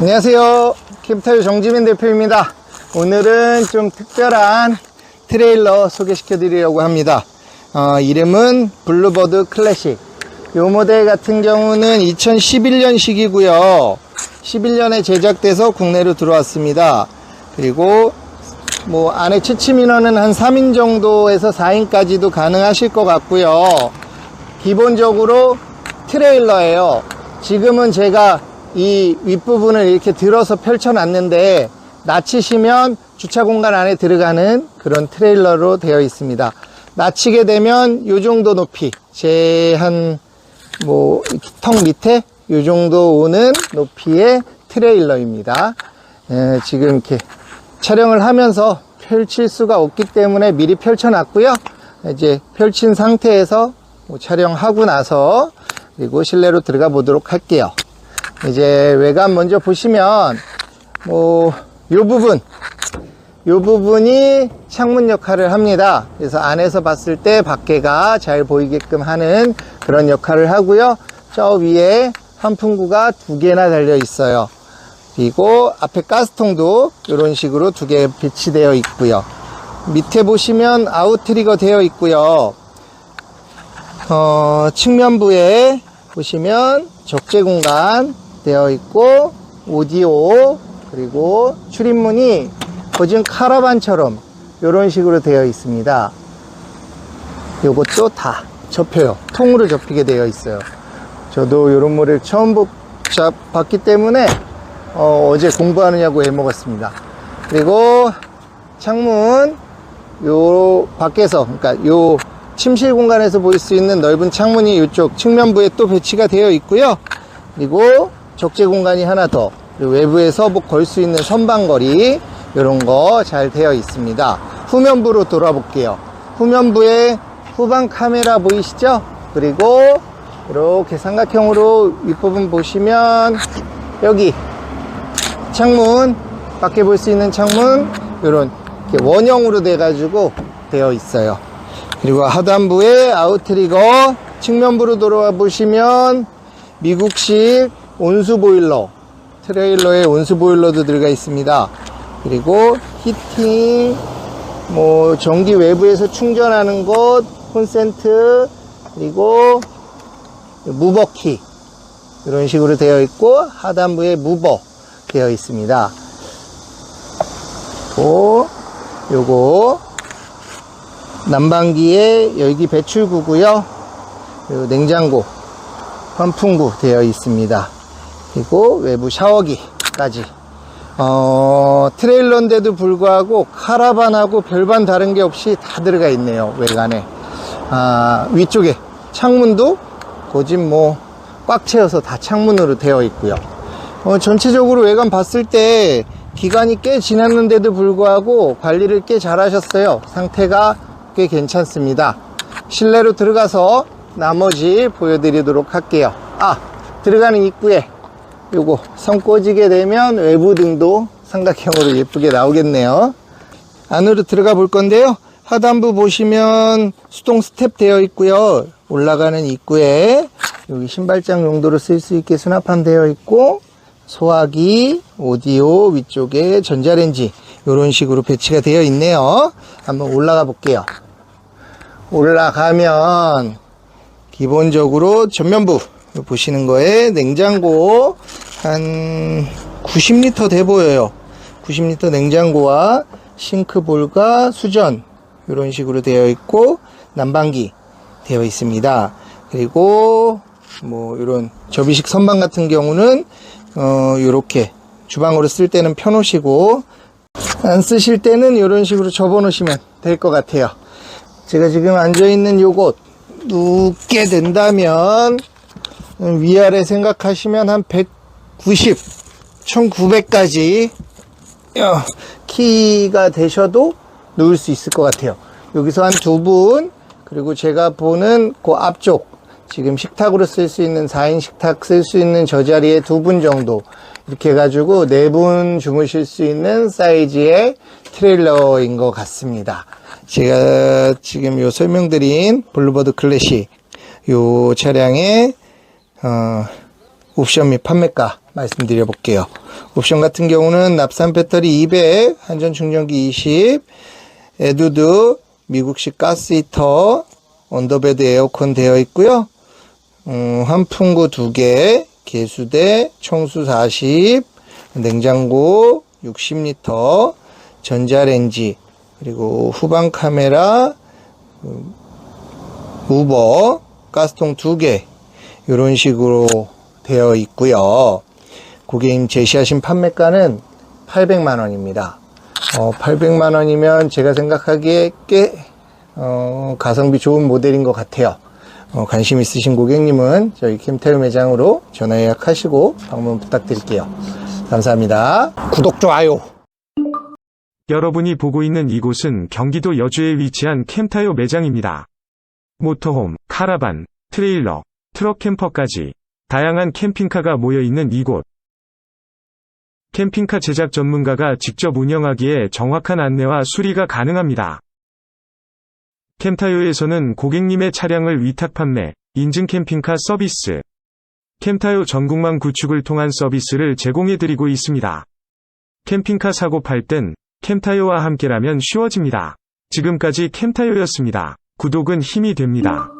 안녕하세요. 캡타유 정지민 대표입니다. 오늘은 좀 특별한 트레일러 소개시켜 드리려고 합니다. 어, 이름은 블루버드 클래식. 요 모델 같은 경우는 2011년식이고요. 11년에 제작돼서 국내로 들어왔습니다. 그리고 뭐 안에 채취 민원은 한 3인 정도에서 4인까지도 가능하실 것 같고요. 기본적으로 트레일러예요. 지금은 제가 이 윗부분을 이렇게 들어서 펼쳐놨는데 낮추시면 주차 공간 안에 들어가는 그런 트레일러로 되어 있습니다. 낮추게 되면 요 정도 높이 제 한 뭐 턱 밑에 요 정도 오는 높이의 트레일러입니다. 에, 지금 이렇게 촬영을 하면서 펼칠 수가 없기 때문에 미리 펼쳐놨고요. 이제 펼친 상태에서 뭐 촬영하고 나서 그리고 실내로 들어가 보도록 할게요. 이제 외관 먼저 보시면 뭐요 부분 요 부분이 창문 역할을 합니다. 그래서 안에서 봤을 때 밖에가 잘 보이게끔 하는 그런 역할을 하고요. 저 위에 환풍구가 두 개나 달려 있어요. 그리고 앞에 가스통도 이런 식으로 두 개 배치되어 있고요. 밑에 보시면 아웃트리거 되어 있고요. 어, 측면부에 보시면 적재 공간 되어 있고 오디오 그리고 출입문이 거진 카라반처럼 이런 식으로 되어 있습니다. 요것도 다 접혀요. 통으로 접히게 되어 있어요. 저도 이런 모델 처음 봤기 때문에 어, 제 공부하느냐고 애먹었습니다. 그리고 창문 요 밖에서 그러니까 요 침실 공간에서 볼 수 있는 넓은 창문이 이쪽 측면부에 또 배치가 되어 있고요. 그리고 적재 공간이 하나 더 외부에서 뭐 걸 수 있는 선방거리 이런 거 잘 되어 있습니다. 후면부로 돌아볼게요. 후면부에 후방 카메라 보이시죠? 그리고 이렇게 삼각형으로 윗부분 보시면 여기 창문 밖에 볼 수 있는 창문 이런 원형으로 돼 가지고 되어 있어요 그리고 하단부에 아웃트리거 측면부로 돌아와 보시면 미국식 온수 보일러 트레일러에 온수 보일러도 들어가 있습니다 그리고 히팅 뭐 전기 외부에서 충전하는 곳 콘센트 그리고 무버키 이런 식으로 되어 있고 하단부에 무버 되어 있습니다. 고 요거 난방기에 열기 배출구고요. 그리고 냉장고, 환풍구 되어 있습니다. 그리고 외부 샤워기까지. 어, 트레일러인데도 불구하고 카라반하고 별반 다른 게 없이 다 들어가 있네요. 외관에. 아, 위쪽에 창문도 거진 뭐꽉 채워서 다 창문으로 되어 있고요. 어, 전체적으로 외관 봤을 때 기간이 꽤 지났는데도 불구하고 관리를 꽤 잘 하셨어요. 상태가 꽤 괜찮습니다. 실내로 들어가서 나머지 보여드리도록 할게요. 아, 들어가는 입구에 요거 선 꽂이게 되면 외부 등도 삼각형으로 예쁘게 나오겠네요. 안으로 들어가 볼 건데요. 하단부 보시면 수동 스텝 되어 있고요. 올라가는 입구에 여기 신발장 용도로 쓸 수 있게 수납함 되어 있고 소화기, 오디오 위쪽에 전자레인지 이런 식으로 배치가 되어 있네요. 한번 올라가 볼게요. 올라가면 기본적으로 전면부 보시는 거에 냉장고 한 90리터 돼 보여요. 90리터 냉장고와 싱크볼과 수전 이런 식으로 되어 있고 난방기 되어 있습니다. 그리고 뭐 이런 접이식 선반 같은 경우는 어 이렇게 주방으로 쓸 때는 펴놓으시고 안 쓰실 때는 이런 식으로 접어 놓으시면 될 것 같아요. 제가 지금 앉아 있는 요곳 눕게 된다면 위아래 생각하시면 한 190, 1900까지 어, 키가 되셔도 누울 수 있을 것 같아요. 여기서 한 두 분, 그리고 제가 보는 그 앞쪽, 지금 식탁으로 쓸 수 있는 4인 식탁 쓸 수 있는 저 자리에 두 분 정도, 이렇게 해가지고 네 분 주무실 수 있는 사이즈의 트레일러인 것 같습니다. 제가 지금 요 설명드린 블루버드 클래식, 요 차량의, 어, 옵션 및 판매가 말씀드려 볼게요. 옵션 같은 경우는 납산 배터리 200, 한전 충전기 20, 에두드, 미국식 가스 히터, 언더베드 에어컨 되어 있고요. 음, 환풍구 2개, 개수대, 청수 40, 냉장고 60리터, 전자레인지, 그리고 후방 카메라, 음, 우버, 가스통 2개, 이런 식으로 되어 있고요. 고객님 제시하신 판매가는 800만 원입니다. 어, 800만 원이면 제가 생각하기에 꽤 어, 가성비 좋은 모델인 것 같아요. 어, 관심 있으신 고객님은 저희 캠테르 매장으로 전화 예약하시고 방문 부탁드릴게요. 감사합니다. 구독, 좋아요. 여러분이 보고 있는 이곳은 경기도 여주에 위치한 캠타요 매장입니다. 모터홈, 카라반, 트레일러, 트럭 캠퍼까지 다양한 캠핑카가 모여 있는 이곳. 캠핑카 제작 전문가가 직접 운영하기에 정확한 안내와 수리가 가능합니다. 캠타요에서는 고객님의 차량을 위탁 판매, 인증 캠핑카 서비스, 캠타요 전국망 구축을 통한 서비스를 제공해드리고 있습니다. 캠핑카 사고 팔 땐 캠타요와 함께라면 쉬워집니다. 지금까지 캠타요였습니다. 구독은 힘이 됩니다.